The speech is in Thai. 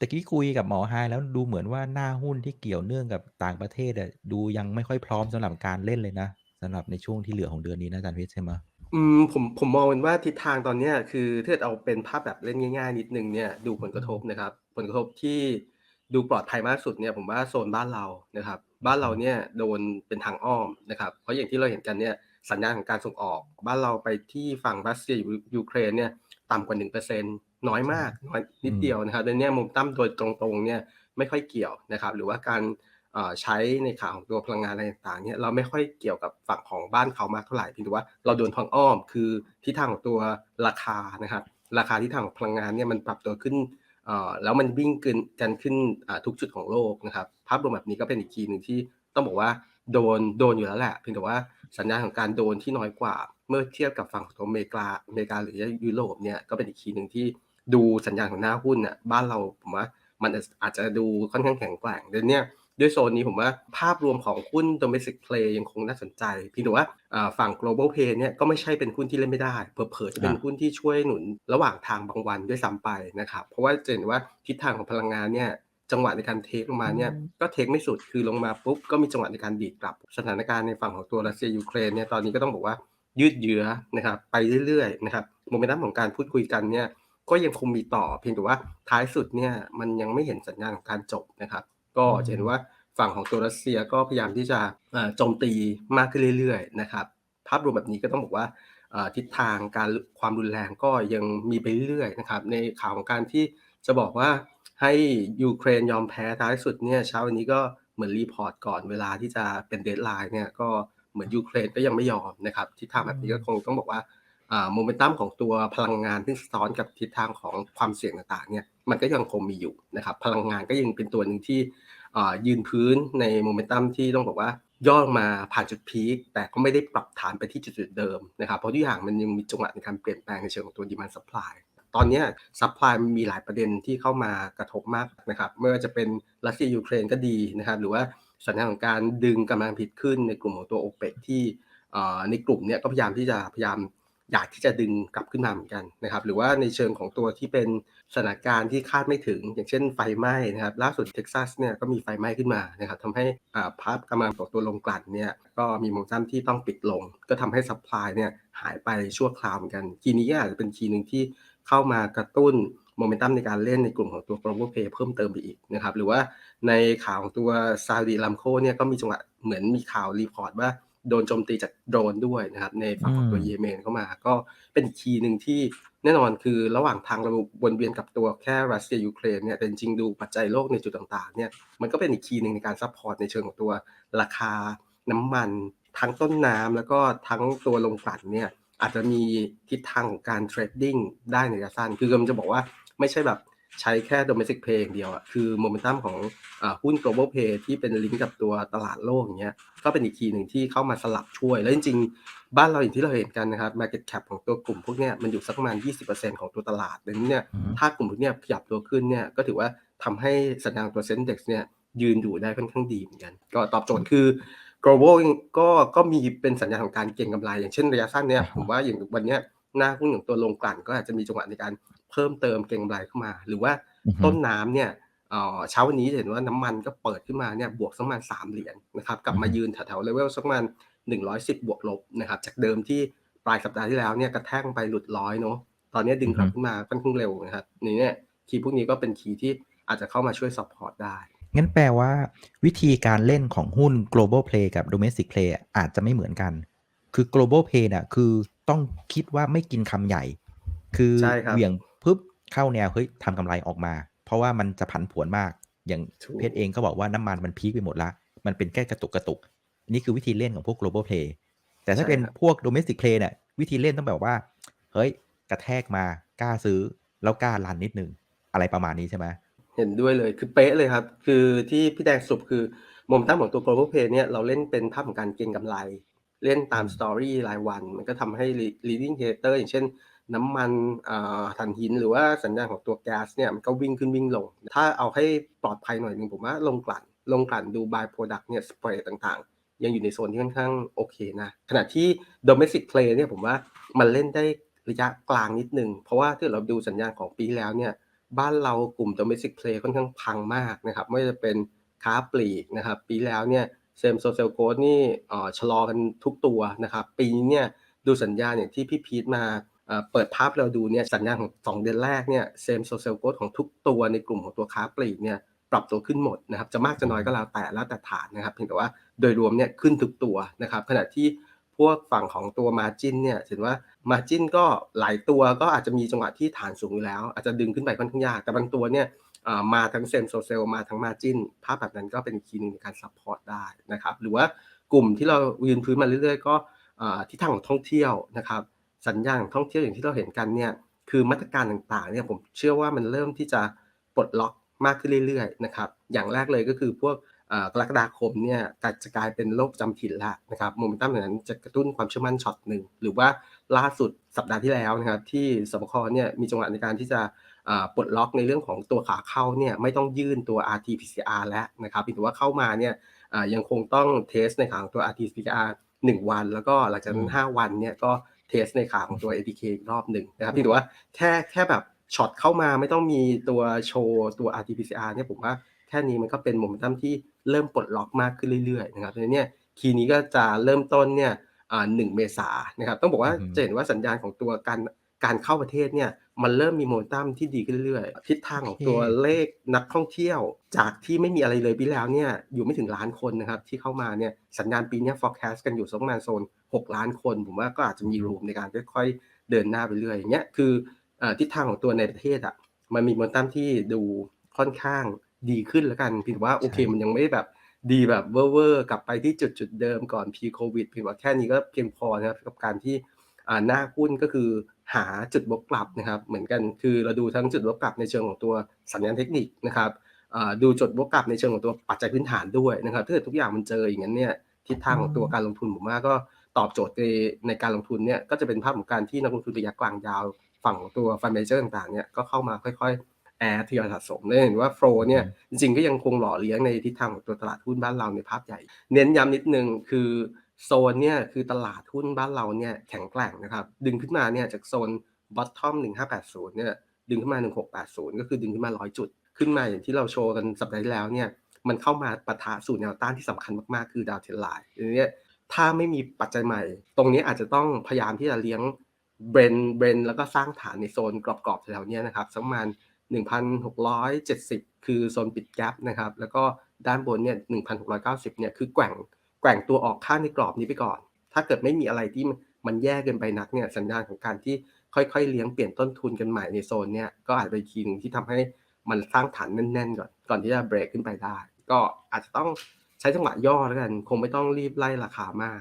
ตะกี้คุยกับหมอไฮแล้วดูเหมือนว่าหน้าหุ้นที่เกี่ยวเนื่องกับต่างประเทศอะดูยังไม่ค่อยพร้อมสำหรับการเล่นเลยนะสำหรับในช่วงที่เหลือของเดือนนี้นะอาจารย์เพชรใช่ไหมอืมผมผมมองเป็นว่าทิศทางตอนเนี้ยคือถ้าเกิดเอาเป็นภาพแบบเล่นง่าย ๆ นิดนึงเนี่ยดูผลกระทบนะครับ ผลกระทบที่ดูปลอดภัยมากสุดเนี่ยผมว่าโซนบ้านเรานะครับ บ้านเราเนี่ยโดนเป็นทางอ้อมนะครับ เพราะอย่างที่เราเห็นกันเนี่ยสัญญาณของการส่งออก บ้านเราไปที่ฝั่งรัสเซียยูเครนเนี่ยต่ำกว่า1%น้ อยมากน้อยนิดเดียวนะครับดังนั้นเนี่ยมุมตั้มโดยตรงๆเนี่ยไม่ค่อยเกี่ยวนะครับ หรือว่าการเอ่อใช้ในข่าวของตัวพลังงานอะไรต่างๆเนี่ยเราไม่ค่อยเกี่ยวกับฝั่งของบ้านเขามากเท่าไหร่เพียงแต่ว่าเราโดนทางอ้อมคือทิศทางของตัวราคานะครับราคาทิศทางของพลังงานเนี่ยมันปรับตัวขึ้นเอ่อแล้วมันวิ่งกันกันขึ้นอ่าทุกจุดของโลกนะครับภาพรวมแบบนี้ก็เป็นอีกทีหนึ่งที่ต้องบอกว่าโดนโดนอยู่แล้วแหละเพียงแต่ว่าสัญญาณของการโดนที่น้อยกว่า เมื่อเทียบกับฝั่งของอเมริกาอเมริกาหรือยุโรปเนี่ยก็เป็นอีกทีหนึ่งที่ ดูสัญญาณของหน้าหุ้นน่ะบ้านเราผมว่ามันอาจจะดูค่อนข้างแข็งแกร่งเดี๋ยวนี้ด้วยโซนนี้ผมว่าภาพรวมของหุ้น domestic play ยังคงน่าสนใจเพียงแต่ว่าฝั่ง global play เนี่ยก็ไม่ใช่เป็นหุ้นที่เล่นไม่ได้เผลอๆจะเป็นหุ้นที่ช่วยหนุนระหว่างทางบางวันด้วยซ้ำไปนะครับเพราะว่าจะเห็นว่าทิศทางของพลังงานเนี่ยจังหวะในการเทคลงมาเนี่ยก็เทคไม่สุดคือลงมาปุ๊บก็มีจังหวะในการดีดกลับ สถานการณ์ในฝั่งของตัวรัสเซียยูเครนเนี่ยตอนนี้ก็ต้องบอกว่ายืดเยื้อนะครับไปเรื่อยๆนะครับโมเมนตัมของการพูดคุยกันเนี่ย ก็ยังคงมีต่อเพียงแต่ว่าท้ายสุดเนี่ยมันยังไม่เห็นสัญญาณของการจบนะครับ ก็จะเห็นว่าฝั่งของตัวรัสเซียก็พยายามที่จะโจมตีมากขึ้นเรื่อยๆนะครับภาพรวมแบบนี้ก็ต้องบอกว่าทิศทางการความรุนแรงก็ยังมีไปเรื่อยๆนะครับในข่าวของการที่จะบอกว่าให้ยูเครนยอมแพ้ท้ายสุดเนี่ยเช้าวันนี้ก็เหมือนรีพอร์ตก่อนเวลาที่จะเป็นเดทไลน์เนี่ยก็เหมือนยูเครนก็ยังไม่ยอมนะครับทิศทางแบบนี้ก็คงต้องบอกว่า โมเมนตัมของตัวพลังงานที่ซ้อนกับทิศทางของความเสี่ยงต่างๆเนี่ยมันก็ยังคงมีอยู่นะครับพลังงานก็ยังเป็นตัวหนึ่งที่ยืนพื้นในโมเมนตัมที่ต้องบอกว่าย่อมาผ่านจุดพีคแต่ก็ไม่ได้ปรับฐานไปที่จุดเดิมนะครับเพราะทุกอย่างมันยังมีจังหวะในการเปลี่ยนแปลงในเชิงของตัวดีมันซัพพลายตอนนี้ซัพพลายมันมีหลายประเด็นที่เข้ามากระทบมากนะครับไม่ว่าจะเป็นรัสเซียยูเครนก็ดีนะครับหรือว่าสัญญาณของการดึงกำลังผิดขึ้นในกลุ่มของตัวโอเปกที่ในกลุ่มนี้ก็พยายามที่จะพยายาม อยากที่จะดึงกลับขึ้นมาเหมือนกันนะครับ หรือว่าในเชิงของตัวที่เป็นสถานการณ์ที่คาดไม่ถึง อย่างเช่นไฟไหม้นะครับ ล่าสุดเท็กซัสเนี่ยก็มีไฟไหม้ขึ้นมานะครับทำให้ภาพกำลังของตัวลงกลั่นเนี่ยก็มีโมเมนตัมที่ต้องปิดลง ก็ทำให้ซัพพลายเนี่ยหายไปชั่วคราวเหมือนกันทีนี้อาจจะเป็นทีหนึ่งที่เข้ามากระตุ้นโมเมนตัมในการเล่นในกลุ่มของตัว global play เพิ่มเติมไปอีกนะครับ หรือว่าในข่าวของตัวซาอุดีลัมโคเนี่ยก็มีจังหวะเหมือนมีข่าวรีพอร์ตว่า โดนโจมตีจากโดรนด้วยนะครับ ในฝั่งของตัวเยเมนเข้ามา ก็เป็นคีย์หนึ่งที่แน่นอนคือระหว่างทางเราวนเวียนกับตัวแค่รัสเซียยูเครนเนี่ยแต่จริงๆดูปัจจัยโลกในจุดต่างๆเนี่ยมันก็เป็นอีกคีย์หนึ่งในการซัพพอร์ตในเชิงของตัวราคาน้ำมันทั้งต้นน้ำแล้วก็ทั้งตัวลงกลั่นเนี่ยอาจจะมีทิศทางของการเทรดดิ้งได้ในระยะสั้น คือมันจะบอกว่าไม่ใช่แบบ ใช้แค่ domestic play อย่างเดียวอะคือโมเมนตัมของหุ้น global play ที่เป็นลิงก์กับตัวตลาดโลกอย่างเงี้ยก็เป็นอีกทีหนึ่งที่เข้ามาสลับช่วย แล้วจริงๆ บ้านเราอย่างที่เราเห็นกันนะครับ market cap ของตัวกลุ่มพวกเนี้ยมันอยู่สักประมาณ 20%ของตัวตลาดดังนั้นเนี่ยถ้ากลุ่มพวกเนี้ยขยับตัวขึ้นเนี่ยก็ถือว่าทำให้สัญญาณตัว Sendex เนี่ยยืนอยู่ได้ค่อนข้างดีเหมือนกัน ก็ตอบโจทย์คือ global ก็ก็มีเป็นสัญญาณของการเก็งกำไร อย่างเช่นระยะสั้นเนี่ยผมว่าอย่างวันเนี้ยหน้าหุ้นของตัวลงกลั่นก็อาจจะมีจังหวะในการ เพิ่มเติมเก็งกำไรเข้ามา หรือว่าต้นน้ำเนี่ยเช้าวันนี้เห็นว่าน้ำมันก็เปิดขึ้นมาเนี่ยบวกสักประมาณสามเหรียญนะครับกลับมายืนแถวๆเลเวลสักประมาณหนึ่งร้อยสิบบวกลบนะครับจากเดิมที่ปลายสัปดาห์ที่แล้วเนี่ยกระแทกไปหลุดร้อยเนาะตอนนี้ดึงกลับขึ้นมาค่อนข้างเร็วนะครับนี่เนี่ยคีย์พวกนี้ก็เป็นคีย์ที่อาจจะเข้ามาช่วยซัพพอร์ตได้งั้นแปลว่าวิธีการเล่นของหุ้น global play กับ domestic play อาจจะไม่เหมือนกัน คือ global play เนี่ยคือต้องคิดว่าไม่กินคำใหญ่ คือเหวี่ยง ปุ๊บเข้าแนวเฮ้ยทำกำไรออกมา เพราะว่ามันจะผันผวนมาก อย่างเพชรเองก็บอกว่าน้ำมันมันพีคไปหมดละ มันเป็นแค่กระตุกกระตุกนี่คือวิธีเล่นของพวก global play แต่ถ้าเป็นพวก domestic play เนี่ยวิธีเล่นต้องแบบว่า เฮ้ยกระแทกมากล้าซื้อแล้วกล้ารันนิดนึงอะไรประมาณนี้ใช่ไหมเห็นด้วยเลยคือเป๊ะเลยครับ คือที่พี่แดงสรุปคือมุมตั้งของตัว global play เนี่ยเราเล่นเป็นภาพของการเก็งกำไร เล่นตามสตอรี่รายวัน มันก็ทำให้ leading indicator อย่างเช่น น้ำมันถ่านหินหรือว่าสัญญาณของตัวแก๊สเนี่ยมันก็วิ่งขึ้นวิ่งลง ถ้าเอาให้ปลอดภัยหน่อยหนึ่งผมว่าลงกลั่น ลงกลั่นดู by product เนี่ยสเปรย์ต่างๆ ยังอยู่ในโซนที่ค่อนข้างโอเคนะ ขณะที่ domestic play เนี่ยผมว่ามันเล่นได้ระยะกลางนิดนึง เพราะว่าถ้าเราดูสัญญาณของปีแล้วเนี่ยบ้านเรากลุ่ม Domestic Play ค่อนข้างพังมากนะครับไม่ว่าจะเป็นค้าปลีกนะครับปีแล้วเนี่ย Same Store Sales Growth นี่อ่อชะลอกันทุกตัวนะครับปีนี้เนี่ยดูสัญญาณอย่างที่พี่พีทมา เปิดภาพเราดูเนี่ยสัญญาณของ 2 เดือนแรกเนี่ย Same Store Sales Growth ของทุกตัวในกลุ่มของตัวค้าปลีกเนี่ยปรับตัวขึ้นหมดนะครับจะมากจะน้อยก็แล้วแต่แล้วแต่ฐานนะครับเพียงแต่ว่าโดยรวมเนี่ยขึ้นทุกตัวนะครับขณะที่พวกฝั่งของตัว Margin เนี่ยเห็นว่า Margin ก็หลายตัวก็อาจจะมีจังหวะที่ฐานสูงอยู่แล้ว อาจจะดึงขึ้นไปค่อนข้างยากแต่บางตัวเนี่ยมาทั้ง Same Store Sales มาทั้ง Margin ภาพแบบนั้นก็เป็นคีย์หนึงในการซัพพอร์ตได้นะครับหรือว่ากลุ่มที่เรายืนพื้นมาเรื่อยๆ ก็ทิศทางของท่องเที่ยวนะครับ สัญญาณท่องเที่ยวอย่างที่เราเห็นกันเนี่ยคือมาตรการต่างๆเนี่ยผมเชื่อว่ามันเริ่มที่จะปลดล็อกมากขึ้นเรื่อยๆนะครับอย่างแรกเลยก็คือพวกกรกฎาคมเนี่ยจะกลายเป็นโรคจำถิ่นแล้วนะครับโมเมนตัมอย่างนั้นจะกระตุ้นความเชื่อมั่นช็อตหนึ่งหรือว่าล่าสุดสัปดาห์ที่แล้วนะครับที่สบคเนี่ยมีจังหวะในการที่จะปลดล็อกในเรื่องของตัวขาเข้าเนี่ยไม่ต้องยื่นตัว RT-PCR แล้วนะครับเพียงแต่ว่าเข้ามาเนี่ยยังคงต้องเทสในขาของตัว RT-PCR 1 วัน แล้วก็หลังจากนั้น 5 วันเนี่ยก็ เทสในขาของตัว ATK อีกรอบหนึ่งนะครับเพียงแต่ว่าแค่แค่แบบช็อตเข้ามาไม่ต้องมีตัวโชว์ตัว RT-PCR เนี่ยผมว่าแค่นี้มันก็เป็นโมเมนตัมที่เริ่มปลดล็อกมากขึ้นเรื่อยๆนะครับดังนั้นเนี่ยคีย์นี้ก็จะเริ่มต้นเนี่ยอ่า1เมษายนนะครับต้องบอกว่าอือฮึจะเห็นว่าสัญญาณของตัวการ การเข้าประเทศเนี่ยมันเริ่มมีโมเมนตัมที่ดีขึ้นเรื่อยๆทิศทางของตัวเลขนักท่องเที่ยว จากที่ไม่มีอะไรเลยปีแล้วเนี่ยอยู่ไม่ถึงล้านคนนะครับที่เข้ามาเนี่ยสัญญาณปีเนี้ย forecast กันอยู่สักประมาณโซน 6 ล้านคน ผมว่าก็อาจจะมีรูมในการค่อยๆเดินหน้าไปเรื่อยอย่างเงี้ยคือเอ่อทิศทางของตัวในประเทศอะมันมีโมเมนตัมที่ดูค่อนข้างดีขึ้นแล้วกันเพียงแต่ว่าโอเคใช่มันยังไม่ได้แบบดีแบบเวอร์ๆกลับไปที่จุดจุดๆเดิมก่อน pre covid เพียงว่าแค่นี้ก็เพียงพอนะครับกับการที่อ่าหน้าหุ้นก็คือ หาจุดบวกกลับนะครับ เหมือนกันคือเราดูทั้งจุดบวกกลับในเชิงของตัวสัญญาณเทคนิคนะครับดูจุดบวกกลับในเชิงของตัวปัจจัยพื้นฐานด้วยนะครับถ้าเกิดทุกอย่างมันเจออย่างนั้นเนี่ยทิศทางของตัวการลงทุนผมว่าก็ตอบโจทย์ในในการลงทุนเนี่ยก็จะเป็นภาพของการที่นักลงทุนระยะกลางยาวฝั่งของตัวฟันเมเจอร์ต่างๆเนี่ยก็เข้ามาค่อยๆแอดทยอยสะสมได้เห็นว่าโฟลเนี่ยจริงๆก็ยังคงหล่อเลี้ยงในทิศทางของตัวตลาดหุ้นบ้านเราในภาพใหญ่ เน้นย้ำนิดนึงคือ โซนเนี่ยคือตลาดหุ้นบ้านเราเนี่ยแข็งแกร่งนะครับ ดึงขึ้นมาเนี่ยจากโซน bottom 1580เนี่ยดึงขึ้นมา 1680 ก็คือดึงขึ้นมา 100 จุด ขึ้นมาอย่างที่เราโชว์กันสัปดาห์ที่แล้วเนี่ยมันเข้ามาปะทะสู่แนวต้านที่สำคัญมากๆ คือดาวเทนไลน์ทีนี้ถ้าไม่มีปัจจัยใหม่ ตรงนี้อาจจะต้องพยายามที่จะเลี้ยงเบรนเบรนแล้วก็สร้างฐานในโซนกรอบๆแถวๆนี้นะครับสักประมาณ1,670 คือโซนปิดแกลบนะครับแล้วก็ด้านบนเนี่ย1,690เนี่ยคือแกว่ง ว่งตัวออกข้างในกรอบนี้ไปก่อน ถ้าเกิดไม่มีอะไรที่มันแย่เกินไปนักเนี่ยสัญญาณของการที่ค่อยๆ เลี้ยงเปลี่ยนต้นทุนกันใหม่ในโซนเนี่ยก็อาจจะเป็นคีย์หนึ่งที่ทำให้มันสร้างฐานแน่นๆก่อนก่อนที่จะเบรกขึ้นไปได้ ก็อาจจะต้องใช้จังหวะย่อแล้วกัน คงไม่ต้องรีบไล่ราคามาก